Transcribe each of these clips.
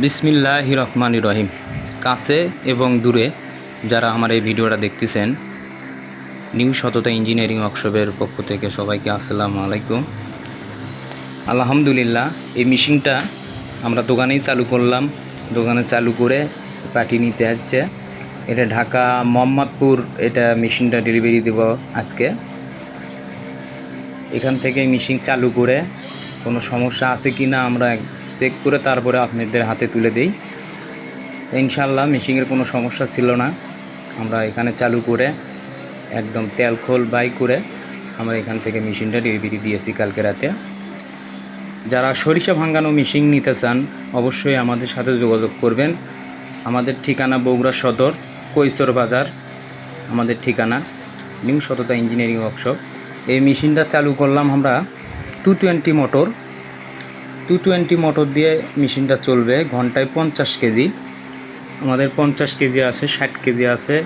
বিসমিল্লাহ রহমান রহিম। কাছে এবং দূরে যারা আমার এই ভিডিওটা দেখতেছেন, নিউ সততা ইঞ্জিনিয়ারিং ওয়ার্কশপের পক্ষ থেকে সবাইকে আসসালামু আলাইকুম। আলহামদুলিল্লাহ, এই মেশিনটা আমরা দোকানেই চালু করলাম। দোকানে চালু করে পাঠিয়ে নিতে হচ্ছে। এটা ঢাকা মোহাম্মদপুর, এটা মেশিনটা ডেলিভারি দেব আজকে। এখান থেকে মেশিন চালু করে কোনো সমস্যা আছে কি না আমরা চেক করে তারপরে আপনাদের হাতে তুলে দিই। ইনশাল্লাহ মেশিনের কোনো সমস্যা ছিল না। আমরা এখানে চালু করে, একদম তেল খোল বাই করে আমরা এখান থেকে মেশিনটা ডেলিভারি দিয়েছি কালকে রাতে। যারা সরিষা ভাঙ্গানো মেশিন নিতে চান, অবশ্যই আমাদের সাথে যোগাযোগ করবেন। আমাদের ঠিকানা বগুড়া সদর, কৈশোর বাজার, আমাদের ঠিকানা নিউ সততা ইঞ্জিনিয়ারিং ওয়ার্কশপ। এই মেশিনটা চালু করলাম আমরা two twenty motor. Two twenty motor দিয়ে মেশিনটা চলবে, ঘন্টায় পঞ্চাশ কেজি। আমাদের পঞ্চাশ কেজি আছে, ষাট কেজি আছে,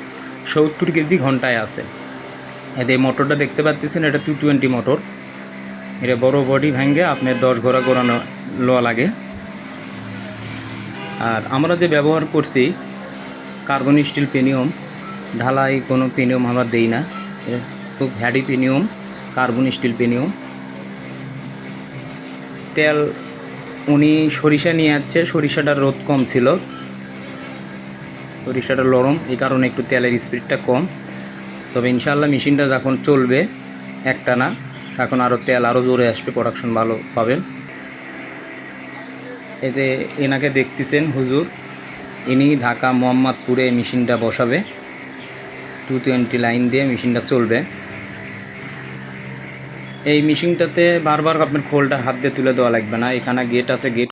সত্তর কেজি ঘন্টায় আছে। এতে মোটরটা দেখতে পাচ্ছেন, এটা টু টোয়েন্টি মোটর এটা বড় বডি ভেঙে আপনার দশ ঘোড়া ঘোরানো, লোয়া লাগে। আর আমরা যে ব্যবহার করছি কার্বন স্টিল পেনিয়ম ঢালাই কোনো পেনিয়ম আমরা দেই না। খুব হ্যাডি পেনিয়ম কার্বন স্টিল পেনিয়ম তেল উনি সরিষা নিয়ে যাচ্ছে সরিষাটার রোদ কম ছিল। সরিষাটা নরম, এই কারণে একটু তেলের স্পিডটা কম। তবে ইনশাল্লাহ মেশিনটা যখন চলবে একটা না এখন আরও তেল আরও জোরে আসবে প্রোডাকশন ভালো পাবেন এতে এনাকে দেখতেছেন হুজুর, ইনি ঢাকা, মোহাম্মদপুরে মেশিনটা বসাবে। টু টোয়েন্টি লাইন দিয়ে মেশিনটা চলবে। এই মেশিনটাতে বারবার আপনার খোলটা হাত দিয়ে তুলে দেওয়া লাগবে না। এখানে গেট আছে গেট